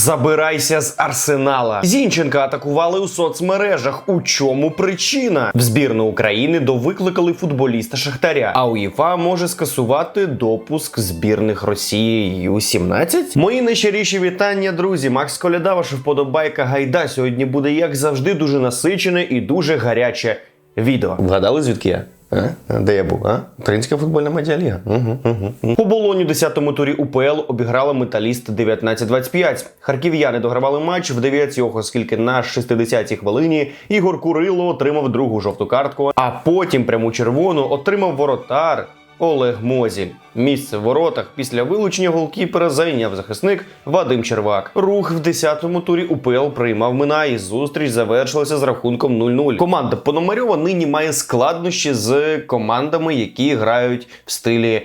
Забирайся з арсенала. Зінченка атакували у соцмережах. У чому причина? В збірну України довикликали футболіста Шахтаря. А УЄФА може скасувати допуск збірних Росії Ю-17? Мої найщиріші вітання, друзі. Макс Коляда, ваша вподобайка гайда. Сьогодні буде, як завжди, дуже насичене і дуже гаряче відео. Вгадали, звідки я? А? Де я був? А? Українська футбольна медіаліга. Угу, угу. По Болоні 10-му турі УПЛ обіграла металіст 19-25. Харків'яни догравали матч в дев'ятьох, оскільки на 60-й хвилині Ігор Курило отримав другу жовту картку, а потім пряму червону отримав воротар. Олег Мозіль. Місце в воротах після вилучення голкіпера зайняв захисник Вадим Червак. Рух в 10-му турі УПЛ приймав Минай. Зустріч завершилася з рахунком 0-0. Команда Пономарьова нині має складнощі з командами, які грають в стилі.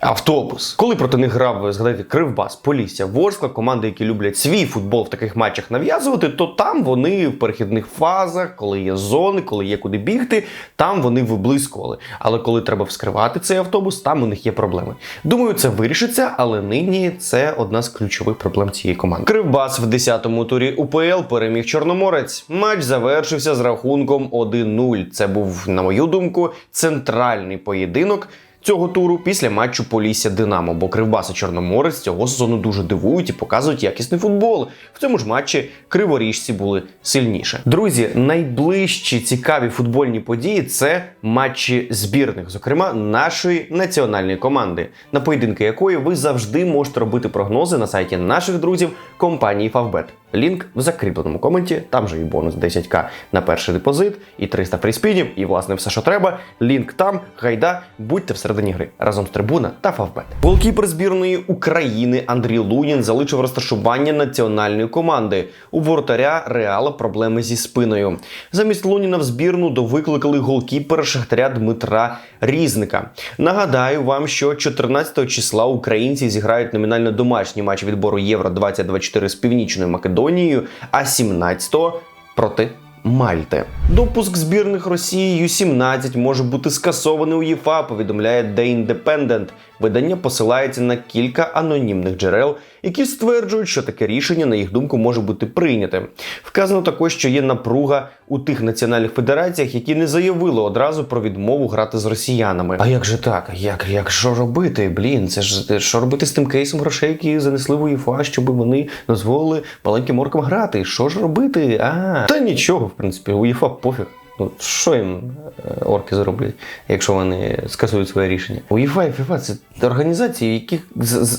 Автобус, коли проти них грав, згадайте, Кривбас, Полісся, Ворскла, команди, які люблять свій футбол в таких матчах нав'язувати, то там вони в перехідних фазах, коли є зони, коли є куди бігти, там вони виблискували. Але коли треба вскривати цей автобус, там у них є проблеми. Думаю, це вирішиться, але нині це одна з ключових проблем цієї команди. Кривбас в 10-му турі УПЛ переміг Чорноморець. Матч завершився з рахунком 1-0. Це був, на мою думку, центральний поєдинок цього туру після матчу Полісся Динамо, бо Кривбас і Чорноморець цього сезону дуже дивують і показують якісний футбол. В цьому ж матчі криворіжці були сильніше. Друзі, найближчі цікаві футбольні події це матчі збірних, зокрема нашої національної команди, на поєдинки якої ви завжди можете робити прогнози на сайті наших друзів компанії Favbet. Лінк в закріпленому коменті, там же і бонус 10к на перший депозит, і 300 фріспінів, і власне все, що треба. Лінк там, гайда, будьте всередині гри разом з трибуна та Фавбет. Голкіпер збірної України Андрій Лунін залишив розташування національної команди. У воротаря реала проблеми зі спиною. Замість Луніна в збірну довикликали голкіпера Шахтаря Дмитра Різника. Нагадаю вам, що 14 числа українці зіграють номінально домашній матч відбору Євро 2024 з Північною Македонією, а 17-го проти Мальти. Допуск збірних Росії Ю-17 може бути скасований у ЄФА, повідомляє The Independent. Видання посилається на кілька анонімних джерел, які стверджують, що таке рішення, на їх думку, може бути прийняте. Вказано також, що є напруга у тих національних федераціях, які не заявили одразу про відмову грати з росіянами. А як же так? Як, як що робити? Блін, це ж що робити з тим кейсом грошей, які занесли в УЄФА, щоб вони дозволили маленьким оркам грати? Що ж робити? А та нічого, в принципі, УЄФА пофіг. Ну, що їм е, орки зроблять, якщо вони скасують своє рішення? УЄФА і ФІФА це організації, яких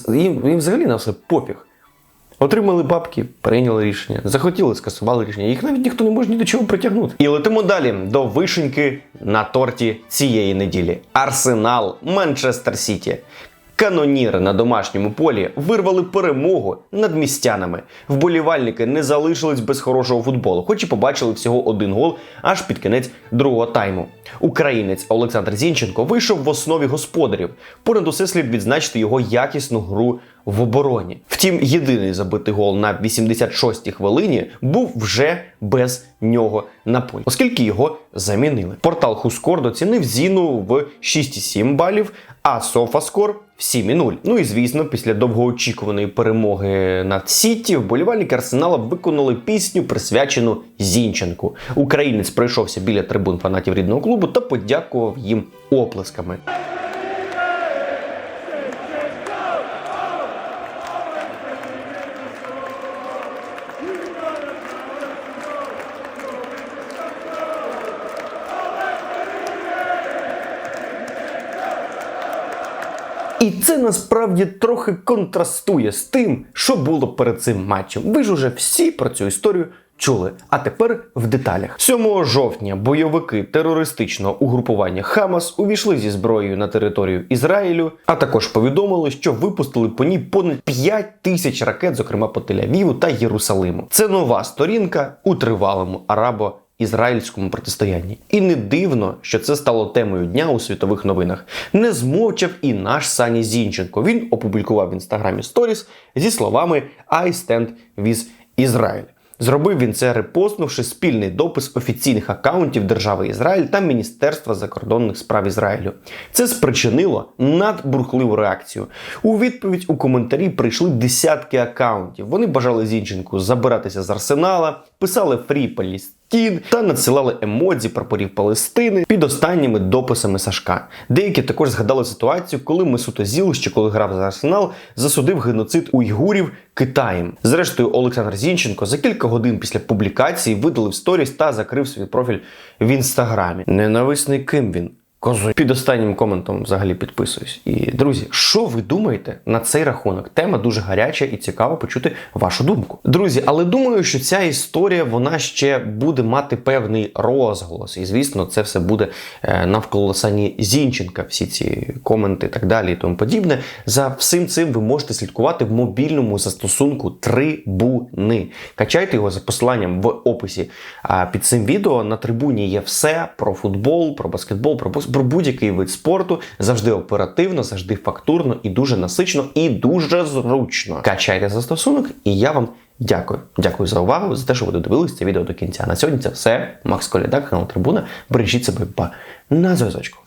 їм, їм взагалі на все пофіг. Отримали бабки, прийняли рішення. Захотіли, скасували рішення. Їх навіть ніхто не може ні до чого притягнути. І летимо далі до вишеньки на торті цієї неділі. Арсенал, Манчестер Сіті. Каноніри на домашньому полі вирвали перемогу над містянами. Вболівальники не залишились без хорошого футболу, хоч і побачили всього один гол аж під кінець другого тайму. Українець Олександр Зінченко вийшов в основі господарів. Понад усе слід відзначити його якісну гру в обороні. Втім, єдиний забитий гол на 86-й хвилині був вже без нього на полі, оскільки його замінили. Портал Хускорд оцінив Зіну в 6,7 балів, а Софаскор в 7,0. Ну і звісно, після довгоочікуваної перемоги над Сіті вболівальники Арсенала виконали пісню, присвячену Зінченку. Українець пройшовся біля трибун фанатів рідного клубу та подякував їм оплесками. І це насправді трохи контрастує з тим, що було перед цим матчем. Ви ж уже всі про цю історію чули. А тепер в деталях. 7 жовтня бойовики терористичного угрупування Хамас увійшли зі зброєю на територію Ізраїлю, а також повідомили, що випустили по ній понад 5 тисяч ракет, зокрема по Тель-Авіву та Єрусалиму. Це нова сторінка у тривалому арабо ізраїльському протистоянні. І не дивно, що це стало темою дня у світових новинах. Не змовчав і наш Сані Зінченко. Він опублікував в інстаграмі сторіс зі словами I stand with Israel. Зробив він це репостнувши спільний допис офіційних акаунтів держави Ізраїль та Міністерства закордонних справ Ізраїлю. Це спричинило надбурхливу реакцію. У відповідь у коментарі прийшли десятки акаунтів. Вони бажали Зінченку забиратися з арсенала, писали фрі Палістін та надсилали емодзі прапорів Палестини під останніми дописами Сашка. Деякі також згадали ситуацію, коли Месуто Зіл, що коли грав за арсенал, засудив геноцид уйгурів Китаєм. Зрештою, Олександр Зінченко за кілька годин після публікації видалив сторіс та закрив свій профіль в інстаграмі. Ненависний ким він. Козу. Під останнім коментом взагалі підписуюсь. І друзі, що ви думаєте на цей рахунок? Тема дуже гаряча і цікаво почути вашу думку. Друзі, але думаю, що ця історія вона ще буде мати певний розголос. І звісно, це все буде е, навколо Сані Зінченка. Всі ці коменти і так далі, і тому подібне. За всім цим ви можете слідкувати в мобільному застосунку Трибуни. Качайте його за посиланням в описі а, під цим відео. На трибуні є все про футбол, про баскетбол, про бокс, про будь-який вид спорту. Завжди оперативно, завжди фактурно і дуже насично, і дуже зручно. Качайте застосунок, і я вам. Дякую, дякую за увагу, за те, що ви додивилися це відео до кінця. На сьогодні це все. Макс Колядак, канал Трибуна. Бережіть себе па на зв'язочку.